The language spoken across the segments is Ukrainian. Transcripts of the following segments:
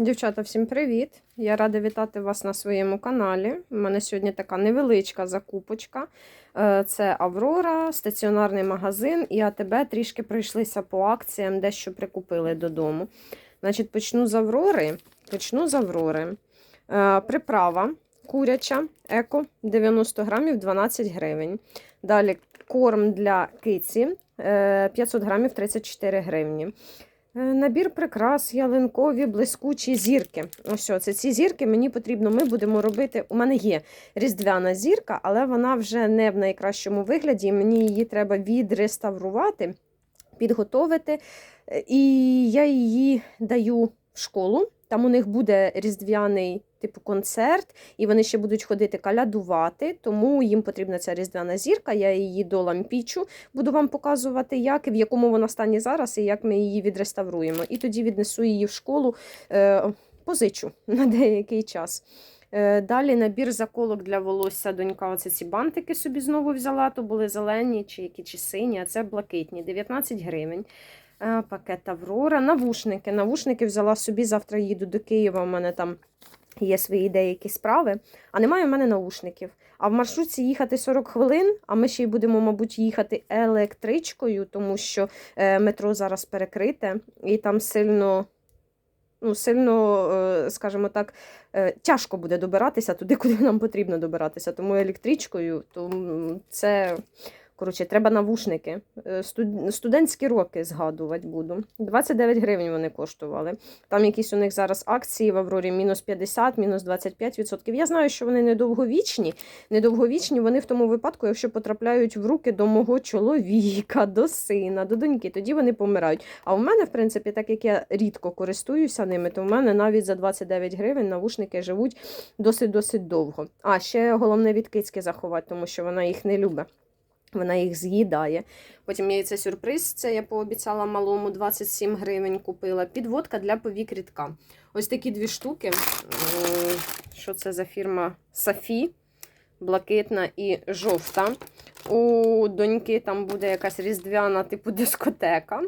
Дівчата, всім привіт! Я рада вітати вас на своєму каналі. У мене сьогодні така невеличка закупочка. Е, Це Аврора, стаціонарний магазин і АТБ трішки пройшлися по акціям, дещо прикупили додому. Значить, почну з Аврори. Почну з Аврори. Е, Приправа куряча, еко 90 грамів 12 гривень. Далі корм для киці е, 500 грамів 34 гривні. Е, Набір прикрас, ялинкові, блискучі зірки. Ось це ці зірки мені потрібно. Ми будемо робити. У мене є різдвяна зірка, але вона вже не в найкращому вигляді. Мені її треба відреставрувати, підготовити. Е, І я її даю в школу. Там у них буде різдвяний типу концерт, і вони ще будуть ходити калядувати, тому їм потрібна ця різдвяна зірка. Я її до лампічу буду вам показувати, як і в якому вона стані зараз, і як ми її відреставруємо. І тоді віднесу її в школу, е, позичу на деякий час. Е, Далі набір заколок для волосся. Донька, оце ці бантики собі знову взяла, то були зелені, чи які чи сині, а це блакитні, 19 гривень. Е, Пакет Аврора. Навушники. Навушники взяла собі. Завтра їду до Києва. У мене там є свої деякі справи. А немає в мене наушників. А в маршрутці їхати 40 хвилин, а ми ще й будемо, мабуть, їхати електричкою, тому що е, метро зараз перекрите, і там сильно. Ну, сильно, е, скажімо так, е, тяжко буде добиратися туди, куди нам потрібно добиратися. Тому електричкою, то це коротше, треба навушники. Е, Студентські роки згадувати буду. 29 гривень вони коштували. Там якісь у них зараз акції в Аврорі мінус 50, мінус 25%. Я знаю, що вони недовговічні. Недовговічні вони в тому випадку, якщо потрапляють в руки до мого чоловіка, до сина, до доньки, тоді вони помирають. А у мене, в принципі, так як я рідко користуюся ними, то в мене навіть за 29 гривень навушники живуть досить-досить довго. А ще головне від кицьки заховати, тому що вона їх не любить. Вона їх з'їдає. Потім яйце сюрприз. Це я пообіцяла малому 27 гривень купила. Підводка для повік рідка. Ось такі дві штуки. Що це за фірма Сафі? Блакитна і жовта. У доньки там буде якась різдвяна, типу дискотека.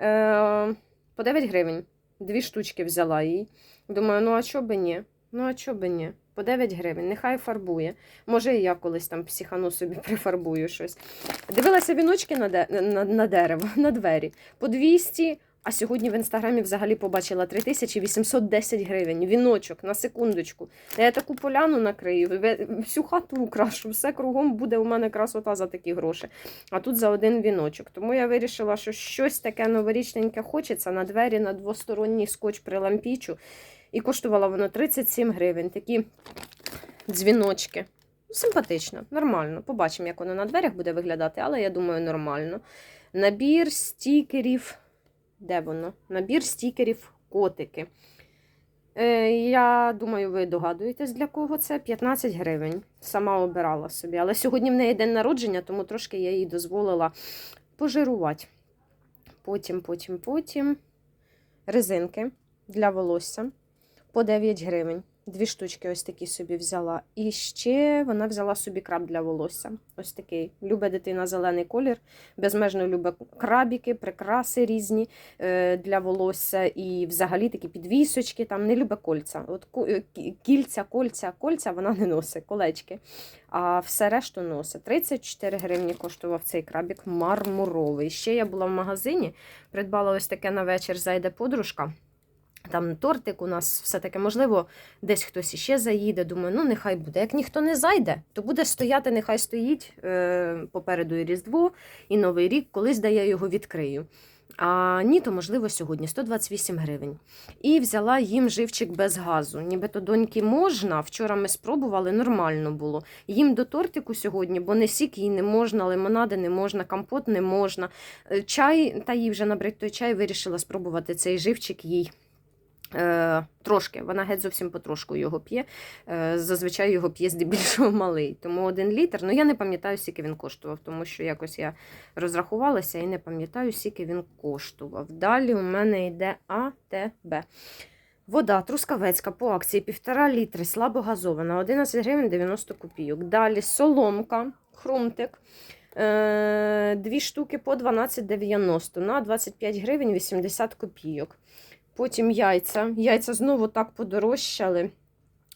Е, По 9 гривень. Дві штучки взяла їй. Думаю, ну а чо би ні? Ну, а чо би ні? По 9 гривень, нехай фарбує. Може, і я колись там психану собі прифарбую щось. Дивилася віночки на, де, на, на дерево, на двері. По 200, а сьогодні в інстаграмі взагалі побачила 3810 гривень. Віночок, на секундочку. Я таку поляну накрию, всю хату украшу, все кругом буде у мене красота за такі гроші. А тут за один віночок. Тому я вирішила, що щось таке новорічненьке хочеться на двері на двосторонній скотч прилампічу. І коштувало воно 37 гривень. Такі дзвіночки. Симпатично, нормально. Побачимо, як воно на дверях буде виглядати, але я думаю, нормально. Набір стікерів. Де воно? Набір стікерів котики. Е, я думаю, ви догадуєтесь, для кого це 15 гривень. Сама обирала собі. Але сьогодні в неї день народження, тому трошки я їй дозволила пожирувати. Потім, потім, потім резинки для волосся по 9 гривень. Дві штучки ось такі собі взяла. І ще вона взяла собі краб для волосся. Ось такий. Любе дитина зелений колір. Безмежно любить крабіки, прикраси різні е, для волосся. І взагалі такі підвісочки, там не любить кольця. От е, кі- кільця, кольця, кольця вона не носить, колечки. А все решту носить. 34 гривні коштував цей крабік мармуровий. Ще я була в магазині, придбала ось таке на вечір, зайде подружка. Там тортик у нас все таке, можливо, десь хтось іще заїде. Думаю, ну нехай буде. Як ніхто не зайде, то буде стояти, нехай стоїть е, попереду і Різдво, і Новий рік, колись да я його відкрию. А ні, то можливо сьогодні 128 гривень. І взяла їм живчик без газу. Нібито доньки можна. Вчора ми спробували, нормально було. Їм до тортику сьогодні, бо не сік їй не можна, лимонади не можна, компот не можна. Е, Чай, та їй вже набрить той чай, вирішила спробувати цей живчик їй. Е, трошки, вона геть зовсім потрошку його п'є. Е, зазвичай його п'є здебільшого малий. Тому один літр. Ну я не пам'ятаю, скільки він коштував, тому що якось я розрахувалася і не пам'ятаю, скільки він коштував. Далі у мене йде АТБ. Вода трускавецька по акції 1,5 літри, слабогазована, 11 гривень 90 копійок. Далі соломка, хрумтик. Е, Дві штуки по 12,90 на 25 гривень 80 копійок. Потім яйця. Яйця знову так подорожчали.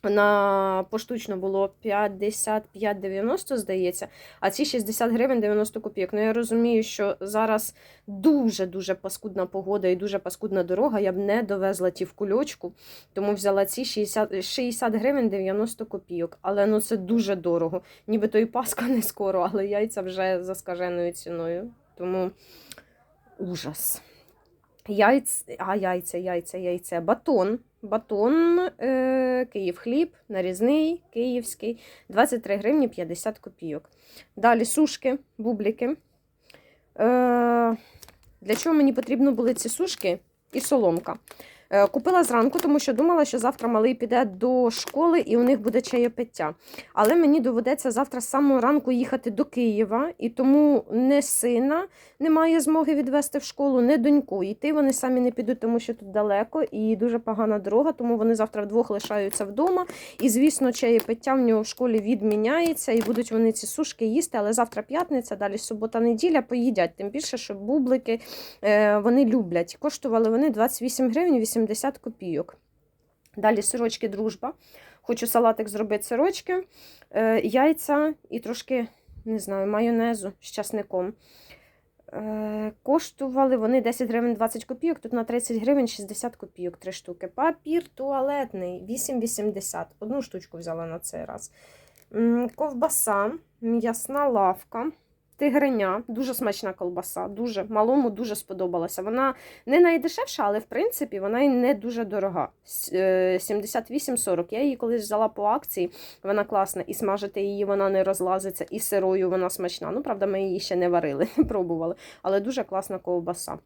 На поштучно було 55,90, здається, а ці 60 гривень 90 копійок. Ну я розумію, що зараз дуже-дуже паскудна погода і дуже паскудна дорога. Я б не довезла ті в кульочку, тому взяла ці 60, 60 гривень 90 копійок. Але ну це дуже дорого. Нібито і паска не скоро, але яйця вже за скаженою ціною. Тому ужас. Яйць, а яйця, яйця, яйця, батон. Батон, е, Київ хліб, нарізний, київський, 23 гривні 50 копійок. Далі сушки, бубліки. Е, для чого мені потрібні були ці сушки і соломка? Е, купила зранку, тому що думала, що завтра малий піде до школи і у них буде чаєпиття. Але мені доведеться завтра з самого ранку їхати до Києва, і тому не сина немає змоги відвести в школу, не доньку. Йти вони самі не підуть, тому що тут далеко і дуже погана дорога, тому вони завтра вдвох лишаються вдома. І, звісно, чаєпиття в нього в школі відміняється, і будуть вони ці сушки їсти. Але завтра п'ятниця, далі субота-неділя поїдять. Тим більше, що бублики е, вони люблять. Коштували вони 28 гривень 80 копійок. Далі сирочки дружба. Хочу салатик зробити сирочки, е, яйця і трошки, не знаю, майонезу з часником. Е, коштували вони 10 гривень 20 копійок, тут на 30 гривень 60 копійок, три штуки. Папір туалетний 8,80. Одну штучку взяла на цей раз. Ковбаса, м'ясна лавка. Тигриня, дуже смачна колбаса, дуже малому дуже сподобалася. Вона не найдешевша, але в принципі вона і не дуже дорога. Е, 78,40. Я її колись взяла по акції, вона класна, і смажити її вона не розлазиться, і сирою вона смачна. Ну, правда, ми її ще не варили, не пробували, але дуже класна ковбаса.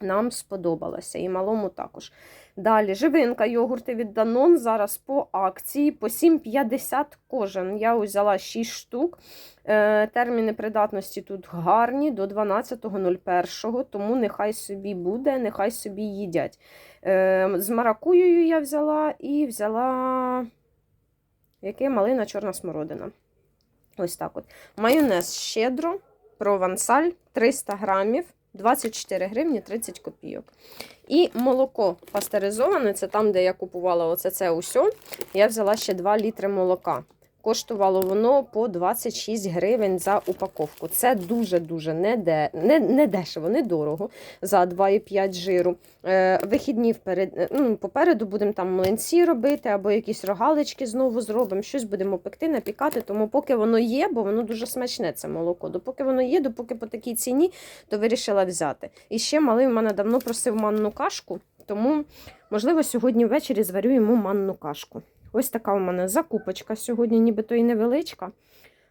Нам сподобалося, і малому також. Далі живинка, йогурти від Danone зараз по акції по 7,50 кожен. Я взяла 6 штук. Е, Терміни придатності тут гарні до 12.01, тому нехай собі буде, нехай собі їдять. Е, З маракуєю я взяла і взяла яке малина чорна смородина. Ось так от. Майонез щедро, провансаль 300 грамів. 24 гривні 30 копійок. І молоко пастеризоване, це там, де я купувала оце це усе. Я взяла ще 2 літри молока. Коштувало воно по 26 гривень за упаковку. Це дуже-дуже не, не, не дешево, недорого за 2,5 жиру. Е, вихідні вперед, е, ну, попереду будемо там млинці робити, або якісь рогалички знову зробимо, щось будемо пекти, напікати. Тому поки воно є, бо воно дуже смачне, це молоко. Допоки воно є, допоки по такій ціні, то вирішила взяти. І ще малий в мене давно просив манну кашку, тому, можливо, сьогодні ввечері зварю йому манну кашку. Ось така у мене закупочка сьогодні, нібито і невеличка,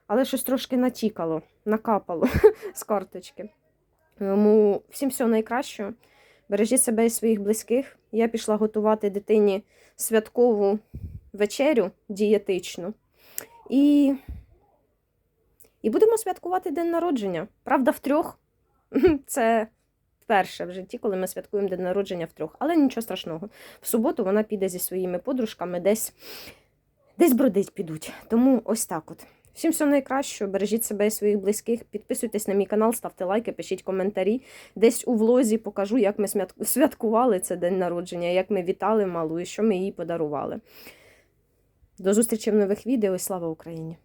але щось трошки натікало, накапало з карточки. Тому всім всього найкращого. Бережіть себе і своїх близьких. Я пішла готувати дитині святкову вечерю дієтичну. І, і будемо святкувати день народження. Правда, втрьох. Це вперше в житті, коли ми святкуємо день народження втрьох. Але нічого страшного. В суботу вона піде зі своїми подружками десь, десь бродить підуть. Тому ось так от. Всім всього найкращого, бережіть себе і своїх близьких, підписуйтесь на мій канал, ставте лайки, пишіть коментарі. Десь у влозі покажу, як ми святкували це день народження, як ми вітали малу і що ми їй подарували. До зустрічі в нових відео і слава Україні!